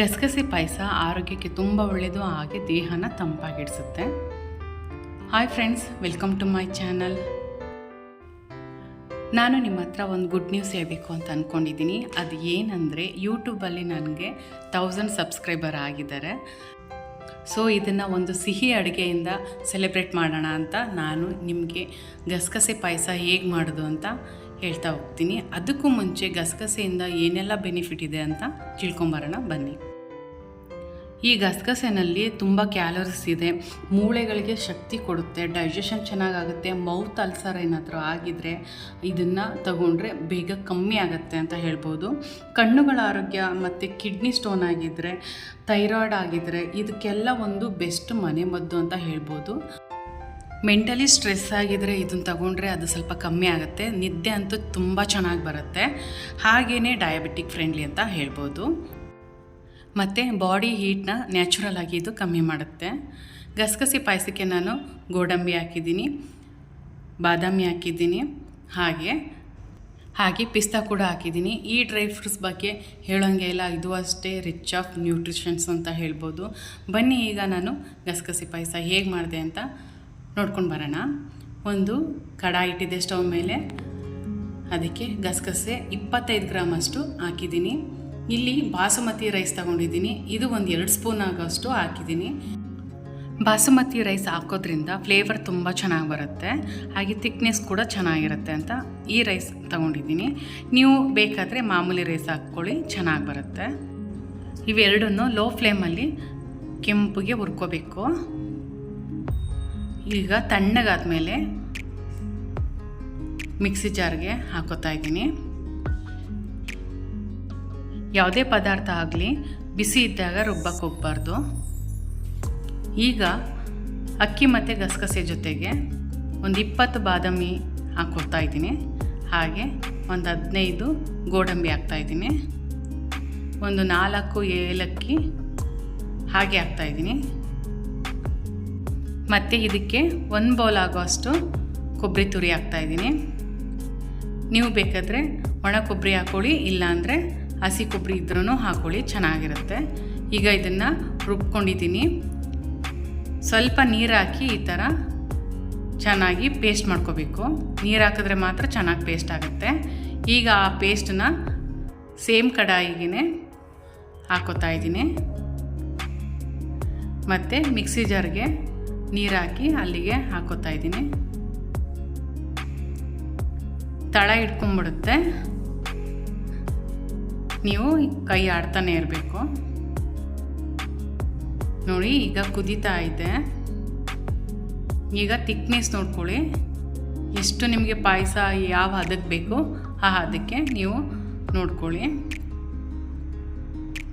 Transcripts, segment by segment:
ಗಸಗಸೆ ಪಾಯಸ ಆರೋಗ್ಯಕ್ಕೆ ತುಂಬ ಒಳ್ಳೆಯದು ಹಾಗೆ ದೇಹನ ತಂಪಾಗಿಡಿಸುತ್ತೆ. Hi friends welcome to my channel ನಾನು ನಿಮ್ಮ ಹತ್ರ ಒಂದು ಗುಡ್ ನ್ಯೂಸ್ ಹೇಳಬೇಕು ಅಂತ ಅಂದ್ಕೊಂಡಿದ್ದೀನಿ ಅದು ಏನಂದರೆ ಯೂಟ್ಯೂಬಲ್ಲಿ ನನಗೆ ತೌಸಂಡ್ ಸಬ್ಸ್ಕ್ರೈಬರ್ ಆಗಿದ್ದಾರೆ. ಸೊ ಇದನ್ನು ಒಂದು ಸಿಹಿ ಅಡುಗೆಯಿಂದ ಸೆಲೆಬ್ರೇಟ್ ಮಾಡೋಣ ಅಂತ ನಾನು ನಿಮಗೆ ಗಸಗಸೆ ಪಾಯಸ ಹೇಗೆ ಮಾಡೋದು ಅಂತ ಹೇಳ್ತಾ ಹೋಗ್ತೀನಿ. ಅದಕ್ಕೂ ಮುಂಚೆ ಗಸಗಸೆಯಿಂದ ಏನೆಲ್ಲ ಬೆನಿಫಿಟ್ ಇದೆ ಅಂತ ತಿಳ್ಕೊಂಬರೋಣ, ಬನ್ನಿ. ಈ ಗಸಗಸೆನಲ್ಲಿ ತುಂಬ ಕ್ಯಾಲರೀಸ್ ಇದೆ. ಮೂಳೆಗಳಿಗೆ ಶಕ್ತಿ ಕೊಡುತ್ತೆ ಡೈಜೆಷನ್ ಚೆನ್ನಾಗಾಗುತ್ತೆ ಮೌತ್ ಅಲ್ಸರ್ ಏನಾದರೂ ಆಗಿದ್ರೆ ಇದನ್ನು ತಗೊಂಡ್ರೆ ಬೇಗ ಕಮ್ಮಿ ಆಗುತ್ತೆ ಅಂತ ಹೇಳ್ಬೋದು. ಕಣ್ಣುಗಳ ಆರೋಗ್ಯ ಮತ್ತು ಕಿಡ್ನಿ ಸ್ಟೋನ್ ಆಗಿದ್ದರೆ ಥೈರಾಯ್ಡ್ ಆಗಿದ್ದರೆ ಇದಕ್ಕೆಲ್ಲ ಒಂದು ಬೆಸ್ಟ್ ಮನೆ ಮದ್ದು ಅಂತ ಹೇಳ್ಬೋದು. ಮೆಂಟಲಿ ಸ್ಟ್ರೆಸ್ ಆಗಿದ್ರೆ ಇದನ್ನು ತಗೊಂಡ್ರೆ ಅದು ಸ್ವಲ್ಪ ಕಮ್ಮಿ ಆಗುತ್ತೆ. ನಿದ್ದೆ ಅಂತೂ ತುಂಬ ಚೆನ್ನಾಗಿ ಬರುತ್ತೆ. ಹಾಗೆಯೇ ಡಯಾಬಿಟಿಕ್ ಫ್ರೆಂಡ್ಲಿ ಅಂತ ಹೇಳ್ಬೋದು. ಮತ್ತು ಬಾಡಿ ಹೀಟ್ನ ನ್ಯಾಚುರಲ್ ಆಗಿ ಇದು ಕಮ್ಮಿ ಮಾಡುತ್ತೆ. ಗಸಗಸೆ ಪಾಯಸಕ್ಕೆ ನಾನು ಗೋಡಂಬಿ ಹಾಕಿದ್ದೀನಿ, ಬಾದಾಮಿ ಹಾಕಿದ್ದೀನಿ, ಹಾಗೆ ಹಾಗೆ ಪಿಸ್ತಾ ಕೂಡ ಹಾಕಿದ್ದೀನಿ. ಈ ಡ್ರೈ ಫ್ರೂಟ್ಸ್ ಬಗ್ಗೆ ಹೇಳೋಂಗೆ ಇಲ್ಲ, ಇದು ಅಷ್ಟೇ ರಿಚ್ ಆಫ್ ನ್ಯೂಟ್ರಿಷನ್ಸ್ ಅಂತ ಹೇಳ್ಬೋದು. ಬನ್ನಿ ಈಗ ನಾನು ಗಸಗಸೆ ಪಾಯಸ ಹೇಗೆ ಮಾಡಿದೆ ಅಂತ ನೋಡ್ಕೊಂಡು ಬರೋಣ. ಒಂದು ಕಡಾಯಿ ಇಟ್ಟಿದ್ದೆ ಸ್ಟವ್ ಮೇಲೆ, ಅದಕ್ಕೆ ಗಸಗಸೆ ಇಪ್ಪತ್ತೈದು ಗ್ರಾಮ್ ಅಷ್ಟು ಹಾಕಿದ್ದೀನಿ. ಇಲ್ಲಿ ಬಾಸುಮತಿ ರೈಸ್ ತಗೊಂಡಿದ್ದೀನಿ. ಇದು ಒಂದು ಎರಡು ಸ್ಪೂನ್ ಆಗೋಷ್ಟು ಹಾಕಿದ್ದೀನಿ. ಬಾಸುಮತಿ ರೈಸ್ ಹಾಕೋದ್ರಿಂದ ಫ್ಲೇವರ್ ತುಂಬ ಚೆನ್ನಾಗಿ ಬರುತ್ತೆ. ಹಾಗೆ ತಿಕ್ನೆಸ್ ಕೂಡ ಚೆನ್ನಾಗಿರುತ್ತೆ ಅಂತ ಈ ರೈಸ್ ತಗೊಂಡಿದ್ದೀನಿ. ನೀವು ಬೇಕಾದರೆ ಮಾಮೂಲಿ ರೈಸ್ ಹಾಕ್ಕೊಳ್ಳಿ, ಚೆನ್ನಾಗಿ ಬರುತ್ತೆ. ಇವೆರಡನ್ನು ಲೋ ಫ್ಲೇಮಲ್ಲಿ ಕೆಂಪುಗೆ ಹುರ್ಕೋಬೇಕು. ಈಗ ತಣ್ಣಗಾದ ಮೇಲೆ ಮಿಕ್ಸಿ ಜಾರ್ಗೆ ಹಾಕೋತಾ ಇದ್ದೀನಿ. ಯಾವುದೇ ಪದಾರ್ಥ ಆಗಲಿ, ಬಿಸಿ ಇದ್ದಾಗ ರುಬ್ಬಕ್ಕೆ ಹೋಗ್ಬಾರ್ದು. ಈಗ ಅಕ್ಕಿ ಮತ್ತು ಗಸಗಸೆ ಜೊತೆಗೆ ಒಂದು ಇಪ್ಪತ್ತು ಬಾದಾಮಿ ಹಾಕ್ಕೊಡ್ತಾ ಇದ್ದೀನಿ. ಹಾಗೆ ಒಂದು ಹದಿನೈದು ಗೋಡಂಬಿ ಹಾಕ್ತಾಯಿದ್ದೀನಿ ಒಂದು ನಾಲ್ಕು ಏಲಕ್ಕಿ ಹಾಗೆ ಹಾಕ್ತಾಯಿದ್ದೀನಿ ಮತ್ತು ಇದಕ್ಕೆ ಒಂದು ಬೌಲ್ ಆಗೋಷ್ಟು ಕೊಬ್ಬರಿ ತುರಿ ಹಾಕ್ತಾಯಿದ್ದೀನಿ ನೀವು ಬೇಕಾದರೆ ಒಣ ಕೊಬ್ಬರಿ ಹಾಕ್ಕೊಳ್ಳಿ ಇಲ್ಲಾಂದರೆ ಹಸಿ ಕೊಬ್ಬರಿ ಇದ್ರೂ ಹಾಕೊಳ್ಳಿ, ಚೆನ್ನಾಗಿರುತ್ತೆ. ಈಗ ಇದನ್ನು ರುಬ್ಕೊಂಡಿದ್ದೀನಿ. ಸ್ವಲ್ಪ ನೀರು ಹಾಕಿ ಈ ಥರ ಚೆನ್ನಾಗಿ ಪೇಸ್ಟ್ ಮಾಡ್ಕೋಬೇಕು. ನೀರು ಹಾಕಿದ್ರೆ ಮಾತ್ರ ಚೆನ್ನಾಗಿ ಪೇಸ್ಟ್ ಆಗುತ್ತೆ. ಈಗ ಆ ಪೇಸ್ಟನ್ನ ಸೇಮ್ ಕಡಾಯಿಗೆ ಹಾಕೋತಾ ಇದ್ದೀನಿ. ಮತ್ತು ಮಿಕ್ಸಿ ಜಾರ್ಗೆ ನೀರು ಹಾಕಿ ಅಲ್ಲಿಗೆ ಹಾಕೋತಾ ಇದ್ದೀನಿ. ತಳ ಇಟ್ಕೊಂಡ್ಬಿಡುತ್ತೆ ನೀವು ಕೈ ಆಡ್ತಾನೆ ಇರಬೇಕು. ನೋಡಿ, ಈಗ ಕುದೀತಾ ಇದೆ. ಈಗ ತಿಕ್ನೆಸ್ ನೋಡ್ಕೊಳ್ಳಿ. ಎಷ್ಟು ನಿಮಗೆ ಪಾಯಸ ಯಾವ ಹದಕ್ಕೆ ಬೇಕು ಆ ಹದಕ್ಕೆ ನೀವು ನೋಡ್ಕೊಳ್ಳಿ.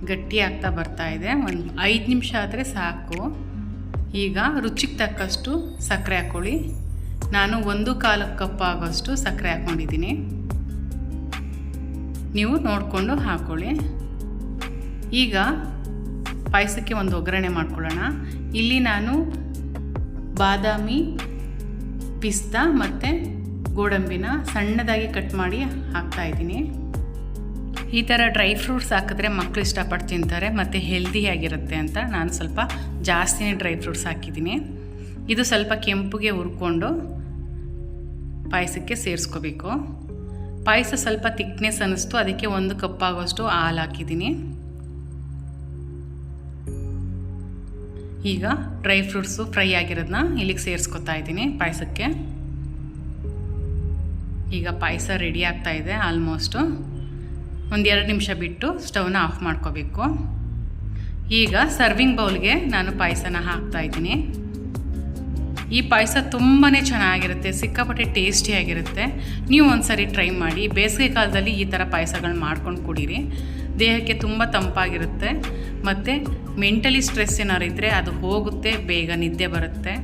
ಗಟ್ಟಿ ಆಗ್ತಾ ಬರ್ತಾ ಇದೆ. ಒಂದು ಐದು ನಿಮಿಷ ಆದರೆ ಸಾಕು. ಈಗ ರುಚಿಗೆ ತಕ್ಕಷ್ಟು ಸಕ್ಕರೆ ಹಾಕ್ಕೊಳ್ಳಿ ನಾನು ಒಂದು ಕಾಲು ಕಪ್ ಆಗೋಷ್ಟು ಸಕ್ಕರೆ ಹಾಕ್ಕೊಂಡಿದ್ದೀನಿ ನೀವು ನೋಡಿಕೊಂಡು ಹಾಕ್ಕೊಳ್ಳಿ ಈಗ ಪಾಯಸಕ್ಕೆ ಒಂದು ಒಗ್ಗರಣೆ ಮಾಡ್ಕೊಳ್ಳೋಣ. ಇಲ್ಲಿ ನಾನು ಬಾದಾಮಿ, ಪಿಸ್ತಾ ಮತ್ತು ಗೋಡಂಬಿನ ಸಣ್ಣದಾಗಿ ಕಟ್ ಮಾಡಿ ಹಾಕ್ತಾಯಿದ್ದೀನಿ ಈ ಥರ ಡ್ರೈ ಫ್ರೂಟ್ಸ್ ಹಾಕಿದ್ರೆ ಮಕ್ಕಳು ಇಷ್ಟಪಟ್ಟು ತಿಂತಾರೆ, ಮತ್ತು ಹೆಲ್ದಿಯಾಗಿರುತ್ತೆ ಅಂತ ನಾನು ಸ್ವಲ್ಪ ಜಾಸ್ತಿನೇ ಡ್ರೈ ಫ್ರೂಟ್ಸ್ ಹಾಕಿದ್ದೀನಿ. ಇದು ಸ್ವಲ್ಪ ಕೆಂಪುಗೆ ಹುರ್ಕೊಂಡು ಪಾಯಸಕ್ಕೆ ಸೇರಿಸ್ಕೋಬೇಕು. ಪಾಯಸ ಸ್ವಲ್ಪ ತಿಕ್ನೆಸ್ ಅನ್ನಿಸ್ತು. ಅದಕ್ಕೆ ಒಂದು ಕಪ್ ಆಗೋಷ್ಟು ಹಾಲು ಹಾಕಿದ್ದೀನಿ. ಈಗ ಡ್ರೈ ಫ್ರೂಟ್ಸು ಫ್ರೈ ಆಗಿರೋದನ್ನ ಇಲ್ಲಿಗೆ ಸೇರಿಸ್ಕೊತಾ ಇದ್ದೀನಿ ಪಾಯಸಕ್ಕೆ. ಈಗ ಪಾಯಸ ರೆಡಿ ಆಗ್ತಾ ಇದೆ ಆಲ್ಮೋಸ್ಟು ಒಂದು ಎರಡು ನಿಮಿಷ ಬಿಟ್ಟು ಸ್ಟವ್ನ ಆಫ್ ಮಾಡ್ಕೋಬೇಕು. ಈಗ ಸರ್ವಿಂಗ್ ಬೌಲ್ಗೆ ನಾನು ಪಾಯಸನ ಹಾಕ್ತಾ ಇದ್ದೀನಿ. ಈ ಪಾಯಸ ತುಂಬಾ ಚೆನ್ನಾಗಿರುತ್ತೆ, ಸಿಕ್ಕಾಪಟ್ಟೆ ಟೇಸ್ಟಿಯಾಗಿರುತ್ತೆ ನೀವು ಒಂದ್ಸರಿ ಟ್ರೈ ಮಾಡಿ, ಬೇಸಿಗೆ ಕಾಲದಲ್ಲಿ ಈ ಥರ ಪಾಯಸಗಳನ್ನ ಮಾಡ್ಕೊಂಡು ಕುಡೀರಿ. ದೇಹಕ್ಕೆ ತುಂಬ ತಂಪಾಗಿರುತ್ತೆ. ಮತ್ತು ಮೆಂಟಲಿ ಸ್ಟ್ರೆಸ್ ಏನಾರು ಇದ್ದರೆ ಅದು ಹೋಗುತ್ತೆ, ಬೇಗ ನಿದ್ದೆ ಬರುತ್ತೆ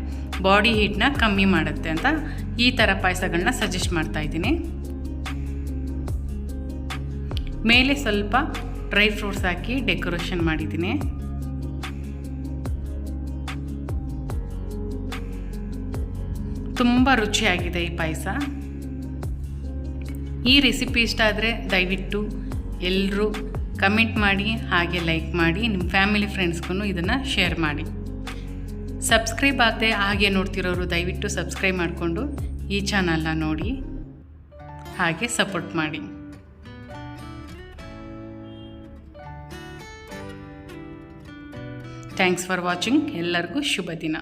ಬಾಡಿ ಹೀಟ್ನ ಕಮ್ಮಿ ಮಾಡುತ್ತೆ ಅಂತ ಈ ಥರ ಪಾಯಸಗಳನ್ನ ಸಜೆಸ್ಟ್ ಮಾಡ್ತಾಯಿದ್ದೀನಿ ಮೇಲೆ ಸ್ವಲ್ಪ ಡ್ರೈ ಫ್ರೂಟ್ಸ್ ಹಾಕಿ ಡೆಕೋರೇಷನ್ ಮಾಡಿದ್ದೀನಿ. ತುಂಬ ರುಚಿಯಾಗಿದೆ ಈ ಪಾಯಸ. ಈ ರೆಸಿಪಿ ಇಷ್ಟ ಆದರೆ ದಯವಿಟ್ಟು ಎಲ್ಲರೂ ಕಮೆಂಟ್ ಮಾಡಿ, ಹಾಗೆ ಲೈಕ್ ಮಾಡಿ ನಿಮ್ಮ ಫ್ಯಾಮಿಲಿ ಫ್ರೆಂಡ್ಸ್ಗೂ ಇದನ್ನು ಶೇರ್ ಮಾಡಿ. ಸಬ್ಸ್ಕ್ರೈಬ್ ಆಗದೆ ಹಾಗೆ ನೋಡ್ತಿರೋರು ದಯವಿಟ್ಟು ಸಬ್ಸ್ಕ್ರೈಬ್ ಮಾಡಿಕೊಂಡು ಈ ಚಾನಲ್ನ ನೋಡಿ, ಹಾಗೆ ಸಪೋರ್ಟ್ ಮಾಡಿ. ಥ್ಯಾಂಕ್ಸ್ ಫಾರ್ ವಾಚಿಂಗ್ ಎಲ್ಲರಿಗೂ ಶುಭ ದಿನ.